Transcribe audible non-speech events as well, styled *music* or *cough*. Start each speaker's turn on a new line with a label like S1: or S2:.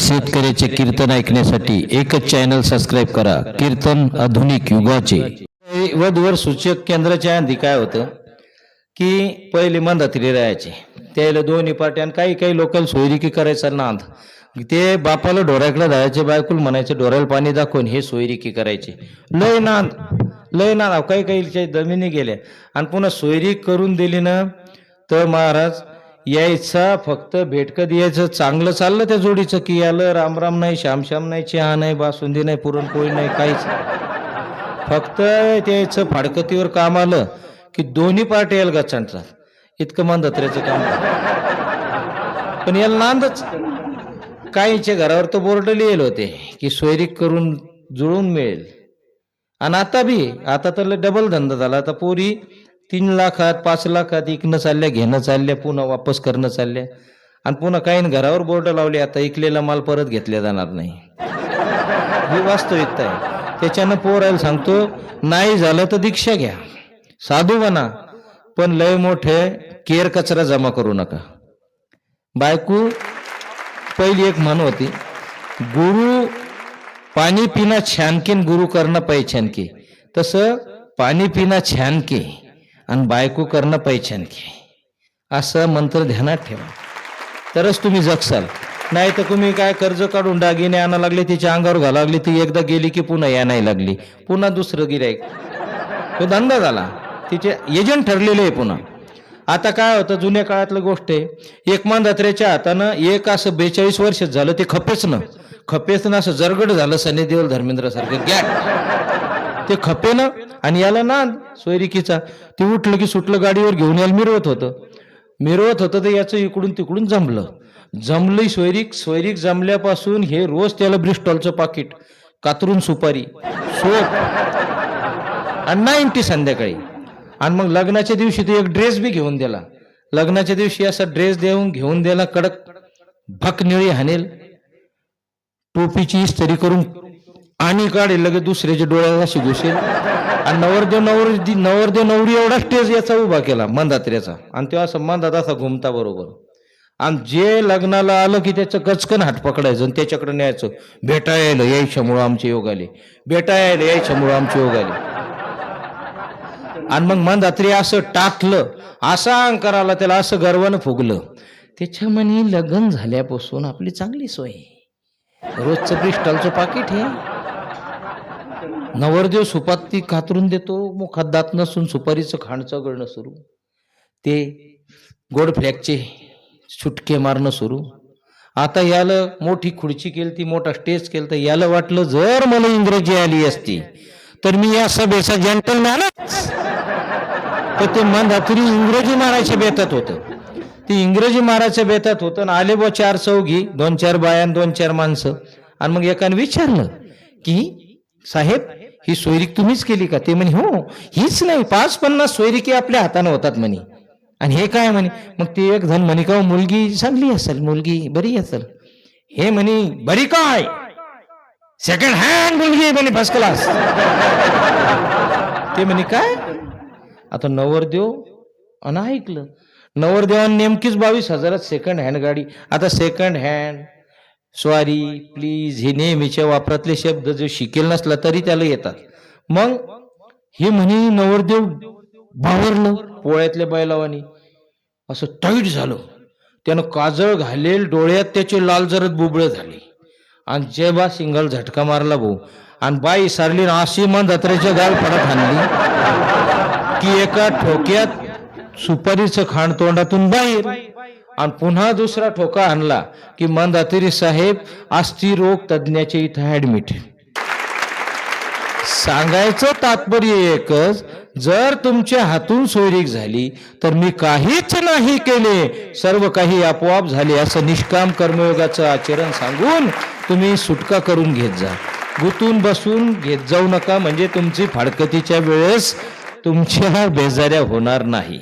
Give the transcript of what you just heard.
S1: शेतकऱ्याचे कीर्तन ऐकण्यासाठी एकच चॅनल सबस्क्राईब करा. कीर्तन आधुनिक युगाचे. वधवर सूचक केंद्राच्या आधी काय होतं? की पहिले मंदात्री राहायचे. त्याला दोन्ही पार्ट्या काही काही लोकल सोयरिकी करायचा नांद. ते बापाला डोऱ्याकडे जायचे बायकुल म्हणायचे डोऱ्याला पाणी दाखवून हे सोयरिकी करायचे. लय नांद. लय नांद. अहो, काही काही जमिनी गेल्या. आणि पुन्हा सोयरीक करून दिली ना तर महाराज यायचा फक्त भेट कधी यायचं चांगलं चाललं त्या जोडीचं की आलं रामराम नाही श्यामश्याम नाही चहा नाही बासुंदी नाही पुरणपोळी नाही काहीच फक्त त्याचं फाडकतीवर काम आलं की दोन्ही पार्टी यायला गचांटतात इतकं मन दत्र्याचं काम. पण याला नांदच. काहीच्या घरावर तो बोर्ड लिहिले होते की सोयरीक करून जुळून मिळेल. आणि आता बी आता तर डबल धंदा झाला. आता पोरी तीन लाखात पाच लाखात इकणं चालल्या घेणं चालल्या पुन्हा वापस करणं चालल्या. आणि पुन्हा काही घरावर बोर्ड लावले आता इकलेला माल परत घेतला जाणार नाही. ही वास्तविकता आहे. त्याच्यानं पोरायला सांगतो नाही झालं तर दीक्षा घ्या. साधू बना पण लय मोठे केर कचरा जमा करू नका. बायको पहिली एक म्हण होती गुरु पाणी पिना छानकीन गुरु करणं पैछानके तसं पाणी पिना छानके. आणि बायको करणं पैछानके असं मंत्र ध्यानात ठेवा. तरच तुम्ही जगसाल. नाही तर तुम्ही काय कर्ज काढून दागिने आणा लागले तिच्या अंगावर घाला लागली ती एकदा गेली की पुन्हा या नाही लागली. पुन्हा दुसरं गिरायक तो धंदा झाला. तिचे एजंट ठरलेले आहे पुन्हा. आता काय होतं जुन्या काळातलं गोष्ट आहे एक मांदात्र्याच्या हातानं एक असं बेचाळीस वर्ष झालं ते खपेच न खपेच ना असं जरगड झालं सनी देवल धर्मेंद्र सारखं. गॅट ते खपे ना. आणि याला ना सोयरिकीचा. ते उठलं की सुटलं गाडीवर घेऊन यायला मिरवत होतं. मिरवत होतं तर याचं इकडून तिकडून जमलं. जमलं सोयरीक सोयरीक जमल्यापासून हे रोज त्याला ब्रिस्टॉलचं पाकिट कातरून सुपारी सोप. आणि नाईन्टी संध्याकाळी. आणि मग लग्नाच्या दिवशी तो एक ड्रेस बी घेऊन दिला. लग्नाच्या दिवशी असा ड्रेस देऊन घेऊन दिला कडक भक निळी हाणेल टोपीची इस्तरी करून आणि काढेल लगेच दुसऱ्याच्या डोळ्याला अशी घुसेल. आणि नवरदेव नवरी नवरदेव नवरी एवढा स्टेज याचा उभा केला मंदात्र्याचा आणि तो असं मंदात असा घुमता बरोबर. आणि जे लग्नाला आलं की त्याचं गचकन हात पकडायचं आणि त्याच्याकडे न्यायचं भेटायला यायच्यामुळं आमचे योग आले. भेटायला यायच्यामुळं आमचे योग आले. आणि मग मंदात्री असं टाकलं असा अंकार आला त्याला असं गर्वानं फुगलं. त्याच्या म्हणे लग्न झाल्यापासून आपली चांगली सोय रोजचं क्रिस्टलचं पाकिट हे. नवरदेव सुपाती कातरून देतो मुखात दात नसून सुपारीचं खाणचं गळणं सुरू. ते गोड फ्लॅगचे सुटके मारणं सुरू. आता याला मोठी खुर्ची केली ती मोठा स्टेज केलं तर याला वाटलं जर मला इंग्रजी आली असती तर मी या सभेचा जंटलमॅनच तर ते मंदातुरी इंग्रजी मारायच्या बेतात होतं. ते इंग्रजी मारायच्या बेतात होतं आणि आले बा चार चौघी दोन चार बायान दोन चार माणसं. आणि मग एकाने विचारलं की साहेब ही सोयरीक तुम्हीच केली का? ते म्हणे हो हीच नाही पाच पन्नास सोयरिकी आपल्या हाताने होतात म्हणे. आणि हे काय म्हणे? मग ते एक धन म्हणे का मुलगी चांगली असेल मुलगी बरी असेल. हे म्हणे बरी काय? सेकंड हँड मुलगी म्हणे फर्स्ट क्लास ते म्हणे काय? आता नवरदेव अन ऐकलं. नवरदेवान नेमकीच बावीस हजारात सेकंड हँड गाडी आता सेकंड हँड स्वारी प्लीज हे नेहमीच्या वापरातले शब्द जो शिकेल नसला तरी त्याला येतात. मग हे म्हणे नवरदेव बावरलं पोळ्यातल्या बैलावानी. असं टाईट झालं. त्यानं काजळ घालेल डोळ्यात त्याचे लाल जरद बुबळे झाले. आणि जेव्हा सिंगल झटका मारला भाऊ आणि बाई सारली ना अशी मन दत्र्याच्या गाल पडत आणली की एका ठोक्यात सुपारीचं खाण तोंडातून बाहेर आणि पुन्हा दुसरा ठोका आणला की मंदातिरी साहेब अस्थिरोग तज्ज्ञाचे इथं ॲडमिट सांगायचं तात्पर्य एकच जर तुमच्या हातून सोयरीक झाली तर मी काहीच नाही केले. सर्व काही आपोआप झाले असं निष्काम कर्मयोगाचं आचरण सांगून तुम्ही सुटका करून घेत जा. गुतून बसून घेत जाऊ नका म्हणजे तुमची फाडकतीच्या वेळेस तुमच्या *laughs* बेजाऱ्या होणार नाही.